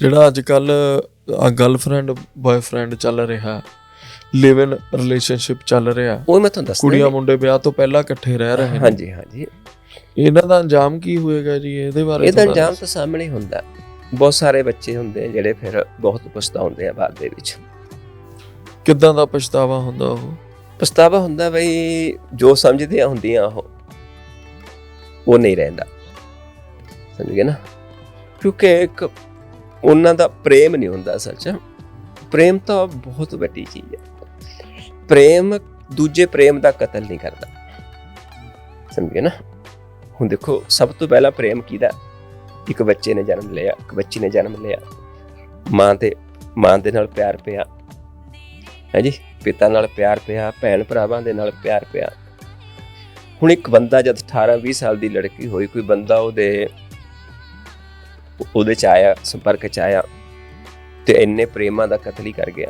ਜਿਹੜਾ ਅੱਜ ਕੱਲ ਗਰਲਫ੍ਰੈਂਡ ਬॉयਫ੍ਰੈਂਡ ਚੱਲ ਰਿਹਾ ਲਿਵ ਇਨ ਰਿਲੇਸ਼ਨਸ਼ਿਪ ਚੱਲ ਰਿਹਾ ਉਹ ਮੈਂ ਤੁਹਾਨੂੰ ਦੱਸਦਾ ਕੁੜੀਆਂ ਮੁੰਡੇ ਵਿਆਹ ਤੋਂ ਪਹਿਲਾਂ ਇਕੱਠੇ ਰਹਿ ਰਹੇ ਨੇ। ਹਾਂਜੀ ਹਾਂਜੀ। ਇਹਨਾਂ ਦਾ ਅੰਜਾਮ ਕੀ ਹੋਏਗਾ ਜੀ? ਇਹਦੇ ਬਾਰੇ ਇਹਦਾ ਅੰਜਾਮ ਤਾਂ ਸਾਹਮਣੇ ਹੁੰਦਾ। ਬਹੁਤ ਸਾਰੇ ਬੱਚੇ ਹੁੰਦੇ ਆ ਜਿਹੜੇ ਫਿਰ ਬਹੁਤ ਪਛਤਾਉਂਦੇ ਆ ਬਾਅਦ ਦੇ ਵਿੱਚ। ਕਿੱਦਾਂ ਦਾ ਪਛਤਾਵਾ ਹੁੰਦਾ ਉਹ? ਪਛਤਾਵਾ ਹੁੰਦਾ ਬਈ ਜੋ ਸਮਝਦੇ ਆ ਹੁੰਦੀਆਂ ਉਹ ਉਹ ਨਹੀਂ ਰਹਿੰਦਾ। ਸਮਝ ਗਏ ਨਾ? ਕਿਉਂਕਿ ਇੱਕ ਉਹਨਾਂ ਦਾ ਪ੍ਰੇਮ ਨਹੀਂ ਹੁੰਦਾ ਸੱਚ। ਪ੍ਰੇਮ ਤਾਂ ਬਹੁਤ ਵੱਡੀ ਚੀਜ਼ ਹੈ। ਪ੍ਰੇਮ ਦੂਜੇ ਪ੍ਰੇਮ ਦਾ ਕਤਲ ਨਹੀਂ ਕਰਦਾ। ਸਮਝ ਗਏ ਨਾ? ਹੁਣ ਦੇਖੋ, ਸਭ ਤੋਂ ਪਹਿਲਾਂ ਪ੍ਰੇਮ ਕਿਹਦਾ? ਇੱਕ ਬੱਚੇ ਨੇ ਜਨਮ ਲਿਆ, ਇੱਕ ਬੱਚੀ ਨੇ ਜਨਮ ਲਿਆ। ਮਾਂ ਤੇ, ਮਾਂ ਦੇ ਨਾਲ ਪਿਆਰ ਪਿਆ। ਹੈ ਪਿਤਾ ਨਾਲ ਪਿਆਰ ਪਿਆ, ਭੈਣ ਭਰਾਵਾਂ ਦੇ ਨਾਲ ਪਿਆਰ ਪਿਆ। ਹੁਣ ਇੱਕ ਬੰਦਾ ਜਦ 18 20 ਸਾਲ ਦੀ ਲੜਕੀ ਹੋਈ, ਕੋਈ ਬੰਦਾ ਉਹਦੇ ਉਹਦੇ ਚ ਆਇਆ ਸੰਪਰਕ ਚ ਆਇਆ ਤੇ ਇੰਨੇ ਪ੍ਰੇਮਾਂ ਦਾ ਕਤਲ ਹੀ ਕਰ ਗਿਆ।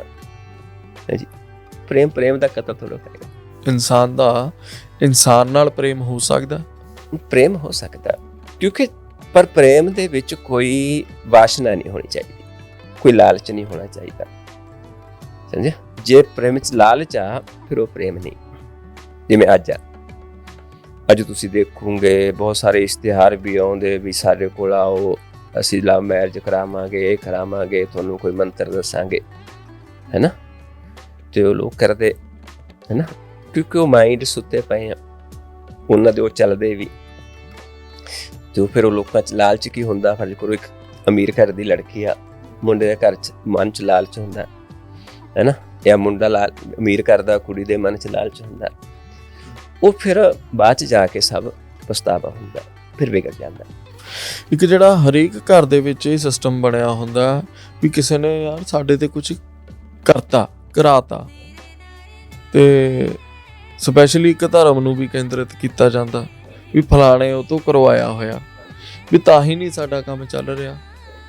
ਜੀ। ਪ੍ਰੇਮ ਪ੍ਰੇਮ ਦਾ ਕਤਲ ਥੋੜਾ ਕਰੇਗਾ ਇਨਸਾਨ ਦਾ ਇਨਸਾਨ ਨਾਲ ਪ੍ਰੇਮ ਹੋ ਸਕਦਾ? ਪ੍ਰੇਮ ਹੋ ਸਕਦਾ ਕਿਉਂਕਿ ਪਰ ਪ੍ਰੇਮ ਦੇ ਵਿੱਚ ਕੋਈ ਵਾਸ਼ਨਾ ਨਹੀਂ ਹੋਣੀ ਚਾਹੀਦੀ ਕੋਈ ਲਾਲਚ ਨਹੀਂ ਹੋਣਾ ਚਾਹੀਦਾ। ਸਮਝੇ ਜੇ ਪ੍ਰੇਮ ਵਿੱਚ ਲਾਲਚ ਆ ਫਿਰ ਉਹ ਪ੍ਰੇਮ ਨਹੀਂ। ਜਿਵੇਂ ਅੱਜ ਆ। ਅੱਜ ਤੁਸੀਂ ਦੇਖੋਗੇ ਬਹੁਤ ਸਾਰੇ ਇਸ਼ਤਿਹਾਰ ਵੀ ਆਉਂਦੇ ਵੀ ਸਾਡੇ ਕੋਲ ਆਓ ਅਸੀਂ ਲਵ ਮੈਰਿਜ ਕਰਾਵਾਂਗੇ, ਇਹ ਕਰਾਵਾਂਗੇ, ਤੁਹਾਨੂੰ ਕੋਈ ਮੰਤਰ ਦੱਸਾਂਗੇ। ਹੈਨਾ? ਤੇ ਉਹ ਲੋਕ ਕਰਦੇ, ਹੈਨਾ? ਕਿਉਂਕਿ ਉਹ ਮਾਈਂਡ ਸੁੱਤੇ ਪਏ ਆ। ਉਹਨਾਂ ਦੇ ਉਹ ਚੱਲਦੇ ਵੀ। ਤੇ ਫਿਰ ਉਹ ਲੋਕਾਂ ਚ ਲਾਲਚ ਕੀ ਹੁੰਦਾ? ਫਰਜ਼ ਕਰੋ, ਇੱਕ ਅਮੀਰ ਘਰ ਦੀ ਲੜਕੀ ਆ। ਮੁੰਡੇ ਦੇ ਘਰ ਚ ਮਨ ਚ ਲਾਲਚ ਹੁੰਦਾ। ਹੈਨਾ? ਜਾਂ ਮੁੰਡਾ ਲਾਲ ਅਮੀਰ ਘਰ ਦਾ, ਕੁੜੀ ਦੇ ਮਨ ਚ ਲਾਲਚ ਹੁੰਦਾ। ਉਹ ਫਿਰ ਬਾਅਦ ਚ ਜਾ ਕੇ ਸਭ ਪਛਤਾਵਾ ਹੁੰਦਾ। ਫਿਰ ਵਿਗੜ ਜਾਂਦਾ। ਇੱਕ ਜਿਹੜਾ ਹਰੇਕ ਘਰ ਦੇ ਵਿੱਚ ਇਹ ਸਿਸਟਮ ਬਣਿਆ ਹੁੰਦਾ ਵੀ ਕਿਸੇ ਨੇ ਯਾਰ ਸਾਡੇ ਤੇ ਕੁਝ ਕਰਤਾ, ਕਰਾਤਾ। ਤੇ ਸਪੈਸ਼ਲੀ ਇੱਕ ਧਰਮ ਨੂੰ ਵੀ ਕੇਂਦਰਿਤ ਕੀਤਾ ਜਾਂਦਾ ਵੀ ਫਲਾਣੇ ਉਹ ਤੋਂ ਕਰਵਾਇਆ ਹੋਇਆ। ਵੀ ਤਾਂ ਹੀ ਨਹੀਂ ਸਾਡਾ ਕੰਮ ਚੱਲ ਰਿਹਾ,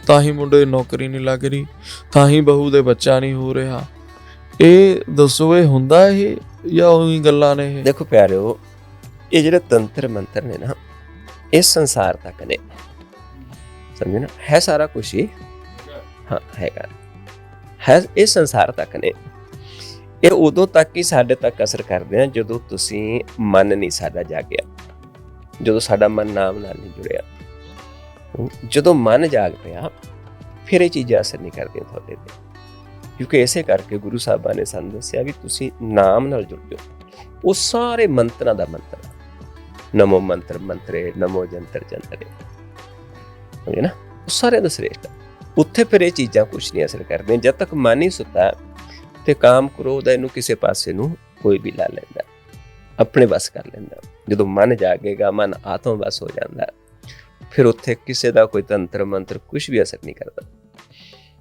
ਤਾਂ ਹੀ ਮੁੰਡੇ ਨੌਕਰੀ ਨਹੀਂ ਲੱਗ ਰਹੀ, ਤਾਂ ਹੀ ਬਹੂ ਦੇ ਬੱਚਾ ਨਹੀਂ ਹੋ ਰਿਹਾ। ਇਹ ਦੱਸੋ, ਇਹ ਹੁੰਦਾ ਇਹ ਜਾਂ ਉਹੀ ਗੱਲਾਂ ਨੇ ਇਹ? ਦੇਖੋ ਪਿਆਰਿਓ, ਇਹ ਜਿਹੜੇ ਤੰਤਰ ਮੰਤਰ ਨੇ ਨਾ ਇਸ ਸੰਸਾਰ ਤੱਕ ਨੇ। ਸਮਝੇ ਨਾ ਹੈ ਸਾਰਾ ਕੁਝ ਹੀ ਹਾਂ ਹੈਗਾ ਹੈ ਇਹ ਸੰਸਾਰ ਤੱਕ ਨੇ ਇਹ ਉਦੋਂ ਤੱਕ ਹੀ ਸਾਡੇ ਤੱਕ ਅਸਰ ਕਰਦੇ ਆ ਜਦੋਂ ਤੁਸੀਂ ਮਨ ਨਹੀਂ ਸਾਡਾ ਜਾਗਿਆ ਜਦੋਂ ਸਾਡਾ ਮਨ ਨਾਮ ਨਾਲ ਨਹੀਂ ਜੁੜਿਆ ਜਦੋਂ ਮਨ ਜਾਗ ਪਿਆ ਫਿਰ ਇਹ ਚੀਜ਼ਾਂ ਅਸਰ ਨਹੀਂ ਕਰਦੀਆਂ ਤੁਹਾਡੇ ਤੇ ਕਿਉਂਕਿ ਇਸੇ ਕਰਕੇ ਗੁਰੂ ਸਾਹਿਬਾਂ ਨੇ ਸਾਨੂੰ ਦੱਸਿਆ ਵੀ ਤੁਸੀਂ ਨਾਮ ਨਾਲ ਜੁੜ ਜਾਓ ਉਹ ਸਾਰੇ ਮੰਤਰਾਂ ਦਾ ਮੰਤਰ ਆ। ਨਮੋ ਮੰਤਰ ਮੰਤਰੇ ਨਮੋ ਜੰਤਰ ਜੰਤਰੇ ਸਮਝੇ ਨਾ, ਉਹ ਸਾਰੇ ਦਾ ਸ੍ਰੇਸ਼ਟ ਉੱਥੇ ਫਿਰ ਇਹ ਚੀਜ਼ਾਂ ਕੁਝ ਨਹੀਂ ਅਸਰ ਕਰਦੀਆਂ, ਜਦ ਤੱਕ ਮਨ ਹੀ ਸੁੱਤਾ ਤੇ ਕਾਮ ਕ੍ਰੋਧ ਇਹਨੂੰ ਕਿਸੇ ਪਾਸੇ ਨੂੰ ਕੋਈ ਵੀ ਲਾ ਲੈਂਦਾ, ਆਪਣੇ ਵੱਸ ਕਰ ਲੈਂਦਾ। ਜਦੋਂ ਮਨ ਜਾਗੇਗਾ, ਮਨ ਆਤਮ ਵਸ ਹੋ ਜਾਂਦਾ, ਫਿਰ ਉੱਥੇ ਕਿਸੇ ਦਾ ਕੋਈ ਤੰਤਰ ਮੰਤਰ ਕੁਝ ਵੀ ਅਸਰ ਨਹੀਂ ਕਰਦਾ।